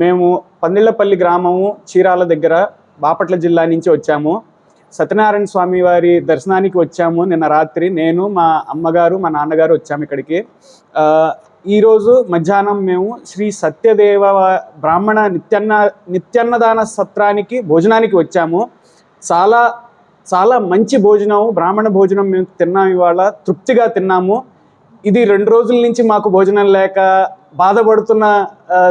మేము పందిళ్ళపల్లి గ్రామము చీరాల దగ్గర బాపట్ల జిల్లా నుంచి వచ్చాము. సత్యనారాయణ స్వామి వారి దర్శనానికి వచ్చాము. నిన్న రాత్రి నేను మా అమ్మగారు మా నాన్నగారు వచ్చాము ఇక్కడికి. ఈరోజు మధ్యాహ్నం మేము శ్రీ సత్యదేవ బ్రాహ్మణ నిత్యన్న నిత్యాన్నదాన సత్రానికి భోజనానికి వచ్చాము. చాలా చాలా మంచి భోజనం బ్రాహ్మణ భోజనం మేము తిన్నాము ఇవాళ. తృప్తిగా తిన్నాము. ఇది రెండు రోజుల నుంచి మాకు భోజనం లేక బాధపడుతున్న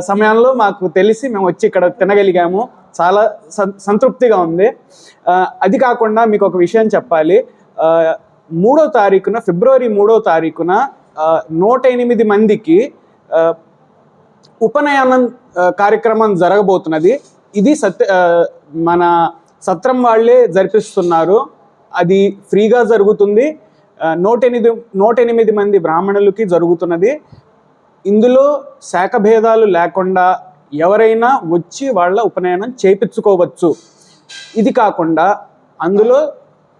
సమయంలో మాకు తెలిసి మేము వచ్చి ఇక్కడ తినగలిగాము. చాలా సంతృప్తిగా ఉంది. అది కాకుండా మీకు ఒక విషయం చెప్పాలి. మూడో తారీఖున ఫిబ్రవరి మూడో తారీఖున నూట ఎనిమిది మందికి ఉపనయనం కార్యక్రమం జరగబోతున్నది. ఇది సత్య మన సత్రం వాళ్ళే జరిపిస్తున్నారు. అది ఫ్రీగా జరుగుతుంది. నూట ఎనిమిది నూట ఎనిమిది మంది బ్రాహ్మణులకి జరుగుతున్నది. ఇందులో శాఖ భేదాలు లేకుండా ఎవరైనా వచ్చి వాళ్ళ ఉపనయనం చేపించుకోవచ్చు ఇది కాకుండా అందులో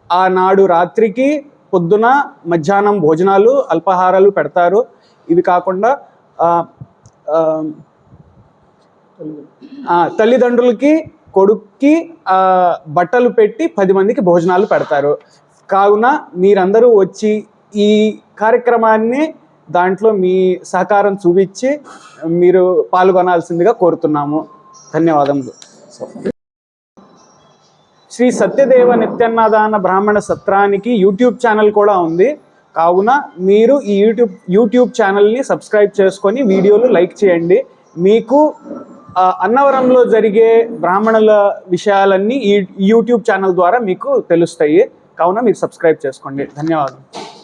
ఆనాడు రాత్రికి పొద్దున మధ్యాహ్నం భోజనాలు అల్పాహారాలు పెడతారు. ఇవి కాకుండా తల్లిదండ్రులకి కొడుక్కి బట్టలు పెట్టి పది మందికి భోజనాలు పెడతారు. కావున మీరందరూ వచ్చి ఈ కార్యక్రమాన్ని దాంట్లో మీ సహకారం చూపించి మీరు పాల్గొనాల్సిందిగా కోరుతున్నాము. ధన్యవాదములు. శ్రీ సత్యదేవ నిత్యన్నదాన బ్రాహ్మణ సత్రానికి యూట్యూబ్ ఛానల్ కూడా ఉంది. కావున మీరు ఈ యూట్యూబ్ యూట్యూబ్ ఛానల్ని సబ్స్క్రైబ్ చేసుకొని వీడియోలు లైక్ చేయండి. మీకు అన్నవరంలో జరిగే బ్రాహ్మణుల విషయాలన్నీ ఈ యూట్యూబ్ ఛానల్ ద్వారా మీకు తెలుస్తాయి. కావున మీరు సబ్స్క్రైబ్ చేసుకోండి. ధన్యవాదాలు